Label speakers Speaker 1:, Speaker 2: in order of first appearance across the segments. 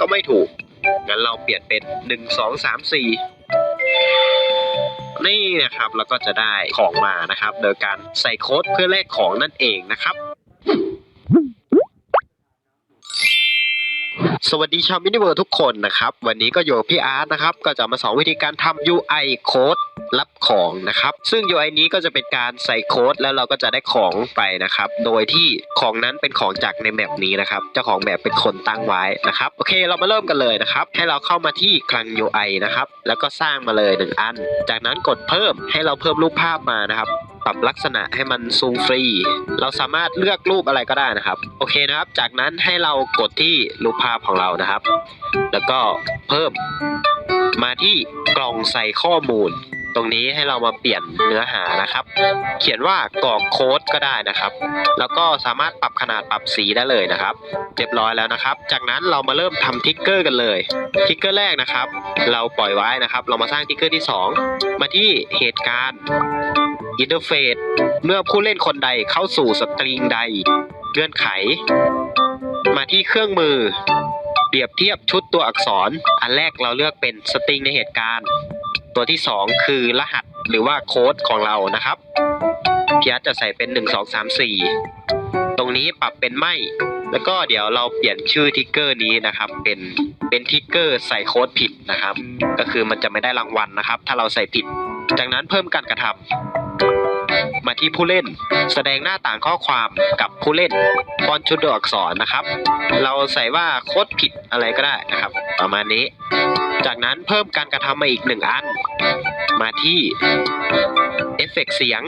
Speaker 1: ก็ไม่ถูก งั้นเราเปลี่ยนเป็นหนึ่งสองสามสี่นี่นะครับ แล้วก็จะได้ของมานะครับ โดยการใส่โค้ดเพื่อแลกของนั่นเองนะครับ สวัสดีชาวมินิเวิร์ทุกคนนะครับ วันนี้ก็อยู่กับพี่อาร์ตนะครับ ก็จะมาสอนวิธีการทำ UI โค้ดรับของนะครับ ซึ่ง UI นี้ก็จะเป็นการใส่โค้ดแล้วเราก็จะได้ของไปนะครับ โดยที่ของนั้นเป็นของจากในแมปนี้นะครับ เจ้าของแบบเป็นคนตั้งไว้นะครับ โอเค เรามาเริ่มกันเลยนะครับ ให้เราเข้ามาที่คลัง UI นะครับ แล้วก็สร้างมาเลยหนึ่งอัน จากนั้นกดเพิ่มให้เราเพิ่มรูปภาพมานะครับ ปรับลักษณะให้มันซูมฟรี เราสามารถเลือกรูปอะไรก็ได้นะครับ โอเคนะครับ จากนั้นให้เรากดที่รูปภาพของเรานะครับ แล้วก็เพิ่มมาที่กล่องใส่ข้อมูล ตรงนี้ให้เรามาเปลี่ยนเนื้อหานะครับ เขียนว่ากรอกโค้ดก็ได้นะครับ แล้วก็สามารถปรับขนาดปรับสีได้เลยนะครับ เรียบร้อยแล้วนะครับ จากนั้นเรามาเริ่มทำทิกเกอร์กันเลย ทิกเกอร์แรกนะครับ เราปล่อยไว้นะครับ เรามาสร้างทิกเกอร์ที่สองมาที่เหตุการณ์ อินเทอร์เฟซเมื่อผู้เล่นคนใดเข้าสู่สตริงใดเงื่อนไข มาที่เครื่องมือ เปรียบเทียบชุดตัวอักษร อันแรกเราเลือกเป็นสตริงในเหตุการณ์ ตัวที่ 2 คือรหัสหรือว่าโค้ดของเรานะครับพี่อาร์จะใส่เป็น 1 2 3 4 ตรงนี้ปรับเป็นไม่ แล้วก็เดี๋ยวเราเปลี่ยนชื่อทิกเกอร์นี้นะครับ เป็นเป็นทิกเกอร์ใส่โค้ดผิดนะครับ ก็คือมันจะไม่ได้รางวัลนะครับ ถ้าเราใส่ผิด จากนั้นเพิ่มการกระทำมา ที่ผู้เล่น แสดงหน้าต่างข้อความกับผู้เล่นฟอนต์ชุดตัวอักษรนะครับ เราใส่ว่าโค้ดผิดอะไรก็ได้นะครับ ประมาณนี้ จากนั้นเพิ่มการกระทำมาอีกหนึ่งอัน มาที่เอฟเฟกต์เสียง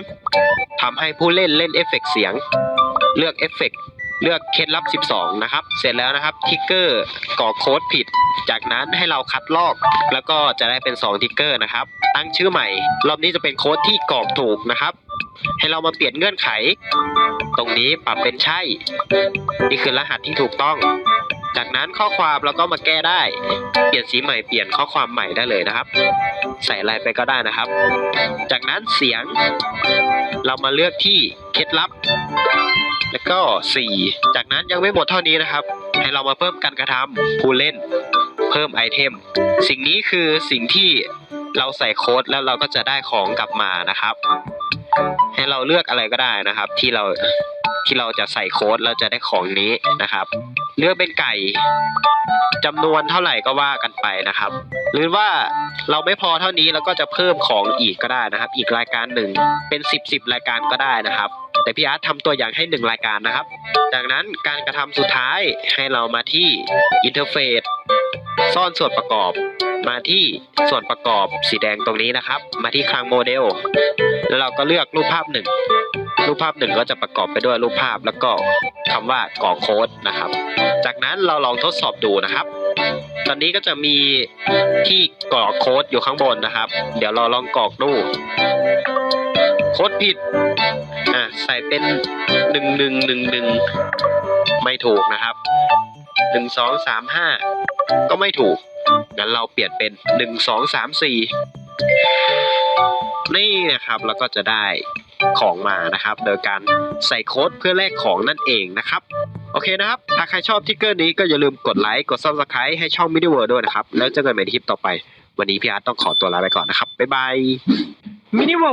Speaker 1: ทำให้ผู้เล่นเล่นเอฟเฟกต์เสียง เลือกเอฟเฟกต์เลือกเคล็ดลับ 12 นะครับ เสร็จแล้วนะครับ ทิกเกอร์ก่อโค้ดผิด จากนั้นให้เราคัดลอก แล้วก็จะได้เป็น 2 ทิกเกอร์นะครับ ตั้งชื่อใหม่ รอบนี้จะเป็นโค้ดที่กรอกถูกนะครับ ให้เรามาเปลี่ยนเงื่อนไข ตรงนี้ปรับเป็นใช่ นี่คือรหัสที่ถูกต้อง จากนั้นข้อความเราก็มาแก้ได้ เปลี่ยนสีใหม่เปลี่ยนข้อความใหม่ได้เลยนะครับ ใส่อะไรไปก็ได้นะครับ จากนั้นเสียง เรามาเลือกที่เคล็ดลับ แล้วก็สีจากนั้นยังไม่หมดเท่านี้นะครับ ให้เรามาเพิ่มการกระทำผู้เล่น เพิ่มไอเทม สิ่งนี้คือสิ่งที่เราใส่โค้ดแล้วเราก็จะได้ของกลับมานะครับ ให้เราเลือกอะไรก็ได้นะครับ ที่เราที่เราจะใส่โค้ดเราจะได้ของนี้นะครับ เลือกเป็นไก่จำนวนเท่าไหร่ก็ว่ากันไปนะครับ หรือว่าเราไม่พอเท่านี้เราก็จะเพิ่มของอีกก็ได้นะครับ อีกรายการหนึ่งเป็น 10บสรายการก็ได้นะครับ แต่พี่อาร์ตทำตัวอย่างให้หนึ่งรายการนะครับ จากนั้นการกระทำสุดท้ายให้เรามาที่อินเทอร์เฟซซ่อนส่วนประกอบ มาที่ส่วนประกอบสีแดงตรงนี้นะครับ มาที่คลังโมเดล แล้วเราก็เลือกรูปภาพหนึ่งรูปภาพหนึ่งก็จะประกอบไปด้วยรูปภาพแล้วก็คำว่ากรอกโค้ดนะครับ จากนั้นเราลองทดสอบดูนะครับ ตอนนี้ก็จะมีที่กรอกโค้ดอยู่ข้างบนนะครับ เดี๋ยวเราลองกรอกดูโค้ดผิดอะใส่เป็นหนึ่งหนึ่งหนึ่งหนึ่งไม่ถูกนะครับหนึ่งสองสามห้าก็ไม่ถูก งั้นเราเปลี่ยนเป็นหนึ่งสองสามสี่นี่นะครับแล้วก็จะได้ของมานะครับ โดยการใส่โค้ดเพื่อแลกของนั่นเองนะครับ โอเคนะครับ ถ้าใครชอบทิกเกอร์นี้ก็อย่าลืมกดไลค์กด subscribe ให้ช่อง Midi World ด้วยนะครับ แล้วเจอกันใหม่ในคลิปต่อไป วันนี้พี่อาร์ตต้องขอตัวลาไปก่อนนะครับ บ๊ายบาย
Speaker 2: มินิโว